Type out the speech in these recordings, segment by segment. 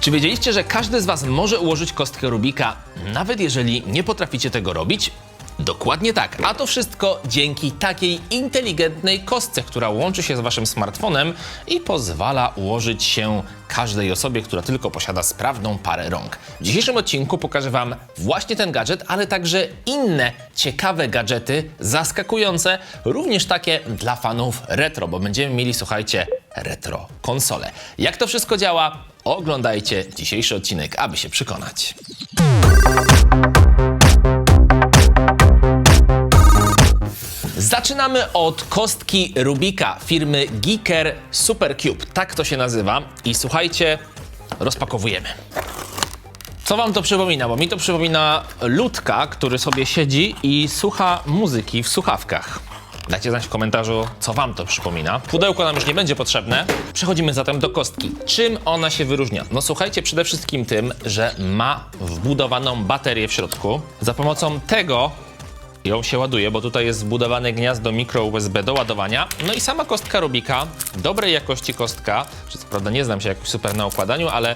Czy wiedzieliście, że każdy z Was może ułożyć kostkę Rubika, nawet jeżeli nie potraficie tego robić? Dokładnie tak, a to wszystko dzięki takiej inteligentnej kostce, która łączy się z Waszym smartfonem i pozwala ułożyć się każdej osobie, która tylko posiada sprawną parę rąk. W dzisiejszym odcinku pokażę Wam właśnie ten gadżet, ale także inne ciekawe gadżety, zaskakujące, również takie dla fanów retro, bo będziemy mieli, słuchajcie, retro konsole. Jak to wszystko działa? Oglądajcie dzisiejszy odcinek, aby się przekonać. Zaczynamy od kostki Rubika firmy Geeker Supercube. Tak to się nazywa. I słuchajcie, rozpakowujemy. Co wam to przypomina? Bo mi to przypomina ludka, który sobie siedzi i słucha muzyki w słuchawkach. Dajcie znać w komentarzu, co wam to przypomina. Pudełko nam już nie będzie potrzebne. Przechodzimy zatem do kostki. Czym ona się wyróżnia? No słuchajcie, przede wszystkim tym, że ma wbudowaną baterię w środku. Za pomocą tego ją się ładuje, bo tutaj jest wbudowane gniazdo mikro USB do ładowania. No i sama kostka Rubika, dobrej jakości kostka, co prawda nie znam się jakoś super na układaniu, ale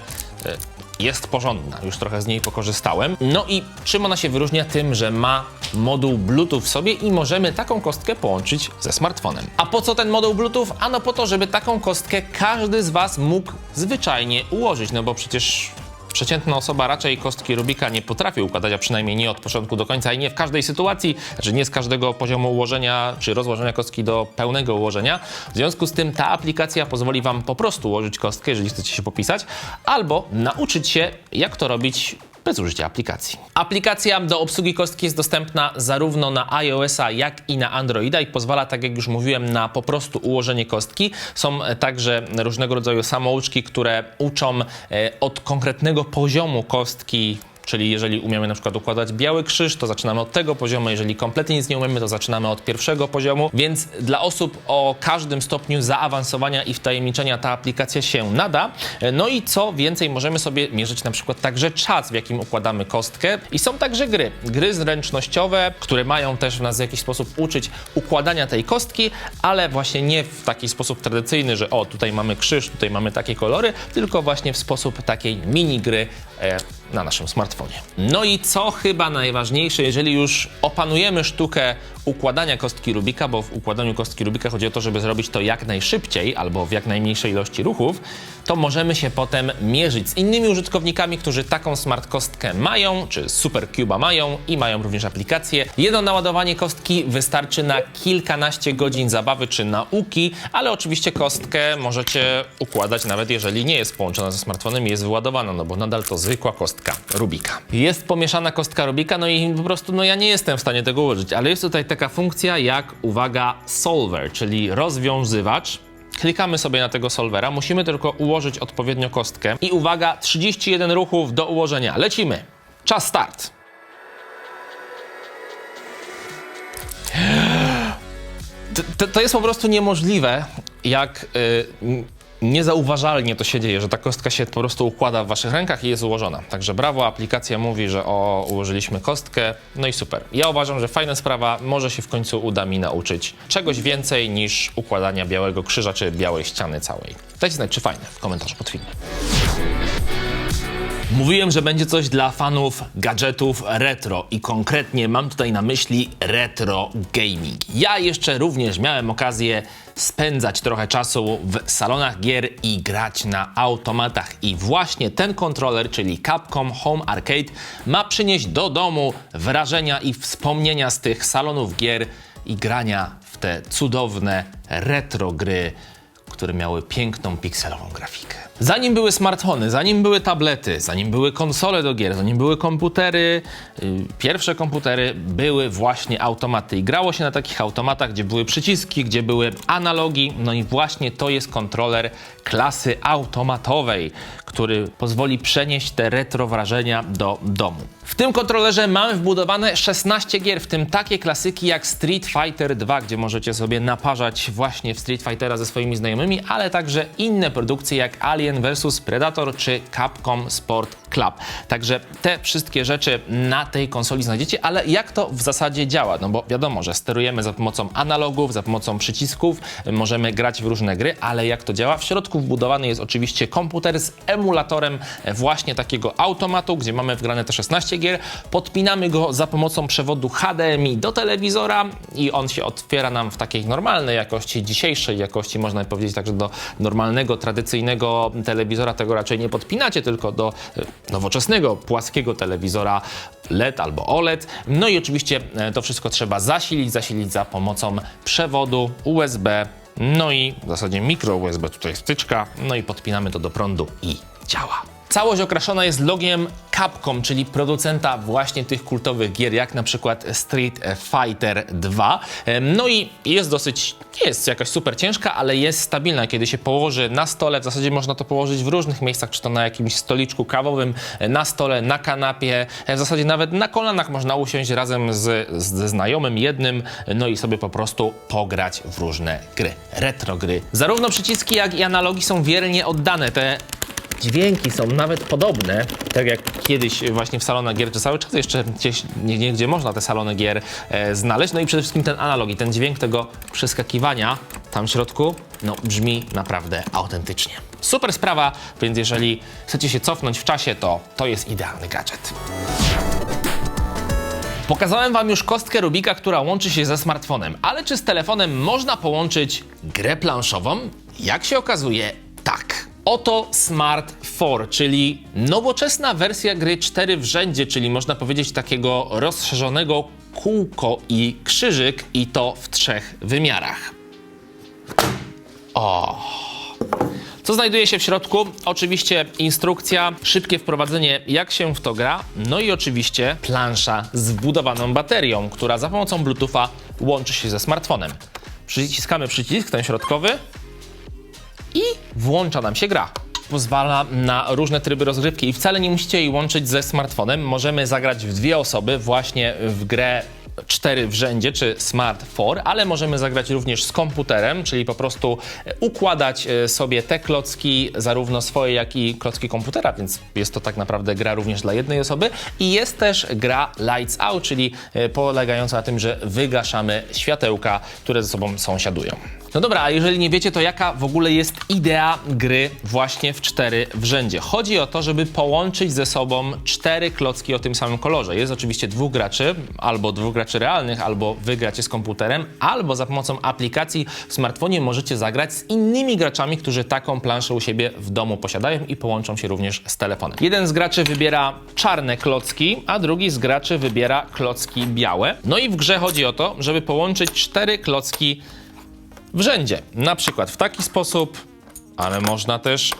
e, jest porządna, już trochę z niej pokorzystałem. No i czym ona się wyróżnia? Tym, że ma moduł Bluetooth w sobie i możemy taką kostkę połączyć ze smartfonem. A po co ten moduł Bluetooth? Ano po to, żeby taką kostkę każdy z Was mógł zwyczajnie ułożyć, no bo przecież Przeciętna osoba raczej kostki Rubika nie potrafi układać, a przynajmniej nie od początku do końca i nie w każdej sytuacji, znaczy nie z każdego poziomu ułożenia czy rozłożenia kostki do pełnego ułożenia. W związku z tym ta aplikacja pozwoli Wam po prostu ułożyć kostkę, jeżeli chcecie się popisać, albo nauczyć się, jak to robić bez użycia aplikacji. Aplikacja do obsługi kostki jest dostępna zarówno na iOS-a, jak i na Androida i pozwala, tak jak już mówiłem, na po prostu ułożenie kostki. Są e, także różnego rodzaju samouczki, które uczą e, od konkretnego poziomu kostki Czyli jeżeli umiemy na przykład układać biały krzyż, to zaczynamy od tego poziomu. Jeżeli kompletnie nic nie umiemy, to zaczynamy od pierwszego poziomu. Więc dla osób o każdym stopniu zaawansowania i wtajemniczenia ta aplikacja się nada. No i co więcej, możemy sobie mierzyć na przykład także czas, w jakim układamy kostkę. I są także gry. Gry zręcznościowe, które mają też nas w jakiś sposób uczyć układania tej kostki, ale właśnie nie w taki sposób tradycyjny, że o, tutaj mamy krzyż, tutaj mamy takie kolory, tylko właśnie w sposób takiej mini gry na naszym smartfonie. No i co chyba najważniejsze, jeżeli już opanujemy sztukę układania kostki Rubika, bo w układaniu kostki Rubika chodzi o to, żeby zrobić to jak najszybciej albo w jak najmniejszej ilości ruchów, to możemy się potem mierzyć z innymi użytkownikami, którzy taką smart kostkę mają, czy Supercube'a mają i mają również aplikację. Jedno naładowanie kostki wystarczy na kilkanaście godzin zabawy czy nauki, ale oczywiście kostkę możecie układać nawet jeżeli nie jest połączona ze smartfonem i jest wyładowana, no bo nadal to zwykła kostka Rubika. Jest pomieszana kostka Rubika, no i po prostu no ja nie jestem w stanie tego ułożyć, ale jest tutaj taka funkcja jak, uwaga, solver, czyli rozwiązywacz. Klikamy sobie na tego solvera, musimy tylko ułożyć odpowiednio kostkę i uwaga, 31 ruchów do ułożenia. Lecimy. Czas start. To, to, to jest po prostu niemożliwe, jak y, niezauważalnie to się dzieje, że ta kostka się po prostu układa w waszych rękach i jest ułożona. Także brawo, aplikacja mówi, że o, ułożyliśmy kostkę, no i super. Ja uważam, że fajna sprawa, może się w końcu uda mi nauczyć czegoś więcej niż układania białego krzyża czy białej ściany całej. Dajcie znać, czy fajne w komentarzu pod filmem. Mówiłem, że będzie coś dla fanów gadżetów retro i konkretnie mam tutaj na myśli retro gaming. Ja jeszcze również miałem okazję spędzać trochę czasu w salonach gier i grać na automatach. I właśnie ten kontroler, czyli Capcom Home Arcade, ma przynieść do domu wrażenia i wspomnienia z tych salonów gier i grania w te cudowne retro gry które miały piękną pikselową grafikę. Zanim były smartfony, zanim były tablety, zanim były konsole do gier, zanim były komputery, yy, pierwsze komputery były właśnie automaty. I grało się na takich automatach, gdzie były przyciski, gdzie były analogi. No i właśnie to jest kontroler klasy automatowej, który pozwoli przenieść te retro wrażenia do domu. W tym kontrolerze mamy wbudowane 16 gier, w tym takie klasyki jak Street Fighter 2, gdzie możecie sobie naparzać właśnie w Street Fightera ze swoimi znajomymi, ale także inne produkcje jak Alien vs Predator czy Capcom Sport Club. Także te wszystkie rzeczy na tej konsoli znajdziecie, ale jak to w zasadzie działa? No bo wiadomo, że sterujemy za pomocą analogów, za pomocą przycisków, możemy grać w różne gry, ale jak to działa? W środku wbudowany jest oczywiście komputer z emulatorem właśnie takiego automatu, gdzie mamy wgrane te 16 gier. Podpinamy go za pomocą przewodu HDMI do telewizora i on się otwiera nam w takiej normalnej jakości, dzisiejszej jakości, można powiedzieć także do normalnego, tradycyjnego telewizora. Tego raczej nie podpinacie, tylko do e, nowoczesnego, płaskiego telewizora LED albo OLED. No i oczywiście e, to wszystko trzeba zasilić, zasilić za pomocą przewodu USB, no i w zasadzie mikro USB, tutaj wtyczka, no i podpinamy to do prądu i działa. Całość okraszona jest logiem Capcom, czyli producenta właśnie tych kultowych gier, jak na przykład Street Fighter 2. Em, No i jest dosyć, nie jest jakaś super ciężka, ale jest stabilna. Kiedy się położy na stole, w zasadzie można to położyć w różnych miejscach, czy to na jakimś stoliczku kawowym, na stole, na kanapie, w zasadzie nawet na kolanach można usiąść razem z, ze znajomym jednym, no i sobie po prostu pograć w różne gry, retro gry. Zarówno przyciski, jak i analogi są wiernie oddane. Te dźwięki są nawet podobne, tak jak kiedyś właśnie w salonach gier, czy cały czas jeszcze gdzieś, nie, gdzie można te salony gier e, znaleźć. No i przede wszystkim ten analog i ten dźwięk tego przeskakiwania tam w środku, no brzmi naprawdę autentycznie. Super sprawa, więc jeżeli chcecie się cofnąć w czasie, to to jest idealny gadżet. Pokazałem Wam już kostkę Rubika, która łączy się ze smartfonem, ale czy z telefonem można połączyć grę planszową? Jak się okazuje, tak. Oto Smart 4, czyli nowoczesna wersja gry 4 w rzędzie, czyli można powiedzieć takiego rozszerzonego kółko i krzyżyk i to w trzech wymiarach. Co znajduje się w środku? Oczywiście instrukcja, szybkie wprowadzenie, jak się w to gra, no i oczywiście plansza z wbudowaną baterią, która za pomocą Bluetootha łączy się ze smartfonem. Przyciskamy przycisk, ten środkowy, i włącza nam się gra. Pozwala na różne tryby rozgrywki i wcale nie musicie jej łączyć ze smartfonem. Możemy zagrać w dwie osoby właśnie w grę 4 w rzędzie, czy Smart 4, ale możemy zagrać również z komputerem, czyli po prostu e, układać e, sobie te klocki, zarówno swoje, jak i klocki komputera, więc jest to tak naprawdę gra również dla jednej osoby. I jest też gra Lights Out, czyli e, polegająca na tym, że wygaszamy światełka, które ze sobą sąsiadują. No dobra, a jeżeli nie wiecie, to jaka w ogóle jest idea gry właśnie w 4 w rzędzie? Chodzi o to, żeby połączyć ze sobą cztery klocki o tym samym kolorze. Jest oczywiście dwóch graczy, albo dwóch graczy realnych, albo wy gracie z komputerem, albo za pomocą aplikacji w smartfonie możecie zagrać z innymi graczami, którzy taką planszę u siebie w domu posiadają i połączą się również z telefonem. Jeden z graczy wybiera czarne klocki, a drugi z graczy wybiera klocki białe. No i w grze chodzi o to, żeby połączyć cztery klocki w rzędzie. Na przykład w taki sposób, ale można też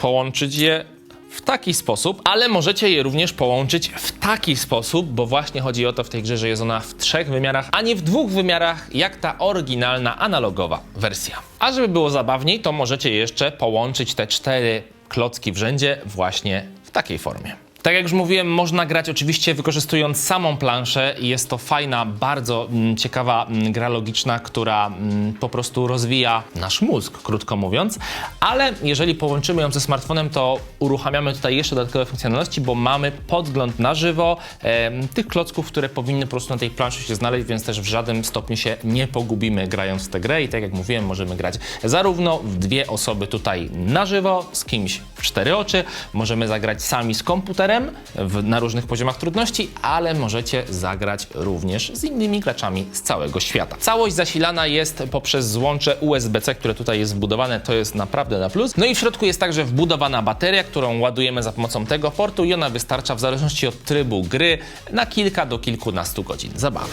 połączyć je w taki sposób, ale możecie je również połączyć w taki sposób, bo właśnie chodzi o to w tej grze, że jest ona w trzech wymiarach, a nie w dwóch wymiarach, jak ta oryginalna analogowa wersja. A żeby było zabawniej, to możecie jeszcze połączyć te cztery klocki w rzędzie właśnie w takiej formie. Tak jak już mówiłem, można grać oczywiście wykorzystując samą planszę jest to fajna, bardzo mm, ciekawa mm, gra logiczna, która mm, po prostu rozwija nasz mózg, krótko mówiąc, ale jeżeli połączymy ją ze smartfonem, to uruchamiamy tutaj jeszcze dodatkowe funkcjonalności, bo mamy podgląd na żywo em, tych klocków, które powinny po prostu na tej planszy się znaleźć, więc też w żadnym stopniu się nie pogubimy grając w tę grę. I tak jak mówiłem, możemy grać zarówno w dwie osoby tutaj na żywo, z kimś w cztery oczy, możemy zagrać sami z komputerem, w, na różnych poziomach trudności, ale możecie zagrać również z innymi graczami z całego świata. Całość zasilana jest poprzez złącze USB-C, które tutaj jest wbudowane, to jest naprawdę na plus. No i w środku jest także wbudowana bateria, którą ładujemy za pomocą tego portu i ona wystarcza w zależności od trybu gry na kilka do kilkunastu godzin zabawy.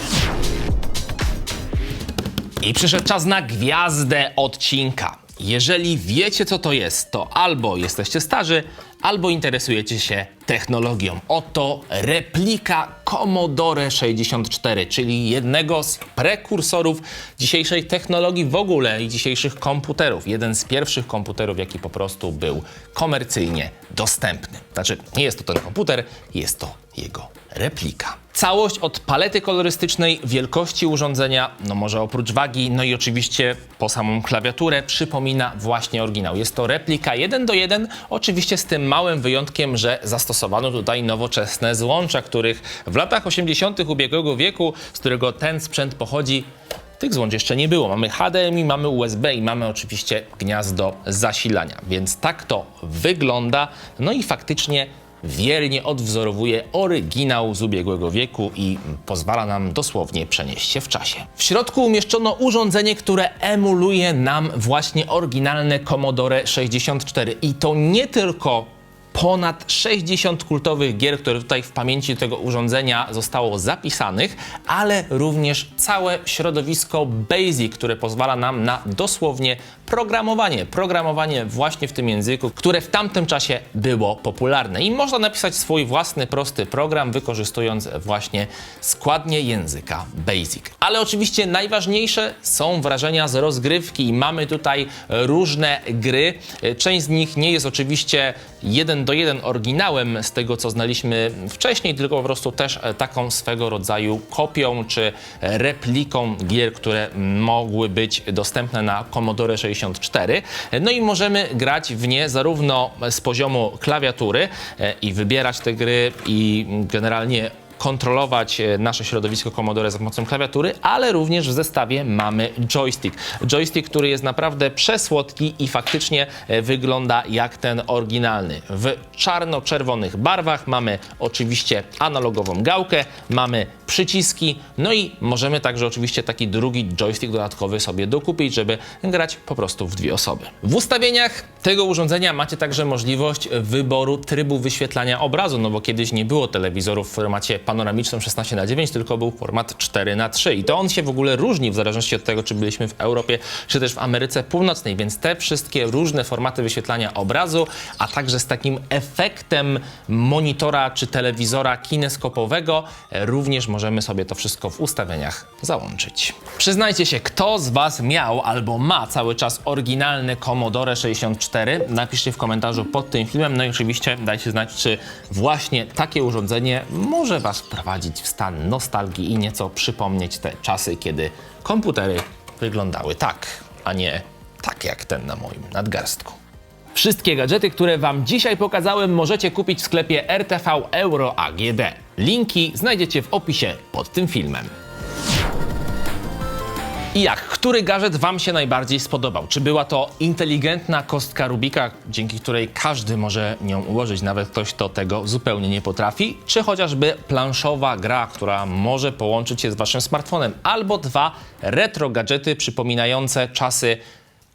I przyszedł czas na gwiazdę odcinka. Jeżeli wiecie, co to jest, to albo jesteście starzy, albo interesujecie się technologią. Oto replika Commodore 64, czyli jednego z prekursorów dzisiejszej technologii w ogóle i dzisiejszych komputerów. Jeden z pierwszych komputerów, jaki po prostu był komercyjnie dostępny. Znaczy, nie jest to ten komputer, jest to jego replika. Całość od palety kolorystycznej, wielkości urządzenia, no może oprócz wagi, no i oczywiście po samą klawiaturę przypomina właśnie oryginał. Jest to replika 1 do 1, oczywiście z tym małym wyjątkiem, że zastosowano tutaj nowoczesne złącza, których w latach 80. ubiegłego wieku, z którego ten sprzęt pochodzi, tych złącz jeszcze nie było. Mamy HDMI, mamy USB i mamy oczywiście gniazdo zasilania, więc tak to wygląda. No i faktycznie wiernie odwzorowuje oryginał z ubiegłego wieku i pozwala nam dosłownie przenieść się w czasie. W środku umieszczono urządzenie, które emuluje nam właśnie oryginalne Commodore 64 i to nie tylko ponad 60 kultowych gier, które tutaj w pamięci tego urządzenia zostało zapisanych, ale również całe środowisko BASIC, które pozwala nam na dosłownie programowanie. Programowanie właśnie w tym języku, które w tamtym czasie było popularne. I można napisać swój własny prosty program, wykorzystując właśnie składnie języka BASIC. Ale oczywiście najważniejsze są wrażenia z rozgrywki i mamy tutaj różne gry. Część z nich nie jest oczywiście jeden do jeden oryginałem z tego, co znaliśmy wcześniej, tylko po prostu też e, taką swego rodzaju kopią czy repliką gier, które mogły być dostępne na Commodore 64. No i możemy grać w nie zarówno z poziomu klawiatury e, i wybierać te gry i generalnie kontrolować e, nasze środowisko Commodore za pomocą klawiatury, ale również w zestawie mamy joystick. Joystick, który jest naprawdę przesłodki i faktycznie e, wygląda jak ten oryginalny. W czarno-czerwonych barwach mamy oczywiście analogową gałkę, mamy przyciski, no i możemy także oczywiście taki drugi joystick dodatkowy sobie dokupić, żeby grać po prostu w dwie osoby. W ustawieniach tego urządzenia macie także możliwość wyboru trybu wyświetlania obrazu, no bo kiedyś nie było telewizorów w formacie panoramicznym 16 na 9 tylko był format 4 na 3 i to on się w ogóle różni w zależności od tego, czy byliśmy w Europie, czy też w Ameryce Północnej, więc te wszystkie różne formaty wyświetlania obrazu, a także z takim efektem monitora czy telewizora kineskopowego, e, również możemy sobie to wszystko w ustawieniach załączyć. Przyznajcie się, kto z Was miał albo ma cały czas oryginalny Commodore 64? Napiszcie w komentarzu pod tym filmem, no i oczywiście dajcie znać, czy właśnie takie urządzenie może Was wprowadzić w stan nostalgii i nieco przypomnieć te czasy, kiedy komputery wyglądały tak, a nie tak jak ten na moim nadgarstku. Wszystkie gadżety, które Wam dzisiaj pokazałem, możecie kupić w sklepie RTV Euro AGD. Linki znajdziecie w opisie pod tym filmem. I jak, który gadżet Wam się najbardziej spodobał? Czy była to inteligentna kostka Rubika, dzięki której każdy może nią ułożyć, nawet ktoś, kto tego zupełnie nie potrafi? Czy chociażby planszowa gra, która może połączyć się z Waszym smartfonem? Albo dwa retro gadżety przypominające czasy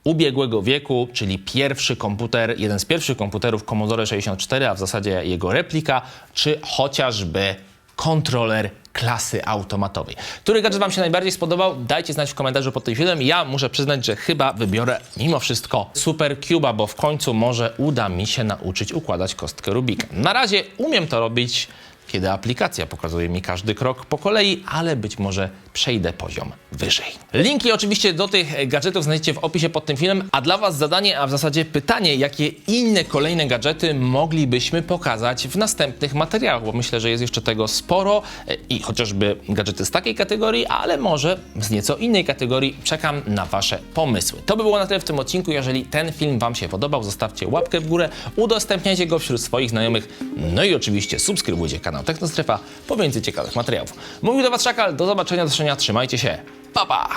ubiegłego wieku, czyli pierwszy komputer, jeden z pierwszych komputerów Commodore 64, a w zasadzie jego replika, czy chociażby kontroler klasy automatowej. Który gadżet Wam się najbardziej spodobał? Dajcie znać w komentarzu pod tym filmem. Ja muszę przyznać, że chyba wybiorę mimo wszystko Super Cube'a, bo w końcu może uda mi się nauczyć układać kostkę Rubika. Na razie umiem to robić, kiedy aplikacja pokazuje mi każdy krok po kolei, ale być może przejdę poziom wyżej. Linki oczywiście do tych gadżetów znajdziecie w opisie pod tym filmem, a dla Was zadanie, a w zasadzie pytanie, jakie inne kolejne gadżety moglibyśmy pokazać w następnych materiałach, bo myślę, że jest jeszcze tego sporo e, i chociażby gadżety z takiej kategorii, ale może z nieco innej kategorii. Czekam na Wasze pomysły. To by było na tyle w tym odcinku. Jeżeli ten film Wam się podobał, zostawcie łapkę w górę, udostępniajcie go wśród swoich znajomych, no i oczywiście subskrybujcie kanał Technostrefa po więcej ciekawych materiałów. Mówił do Was Szakal, do zobaczenia, do zobaczenia, trzymajcie się, pa pa!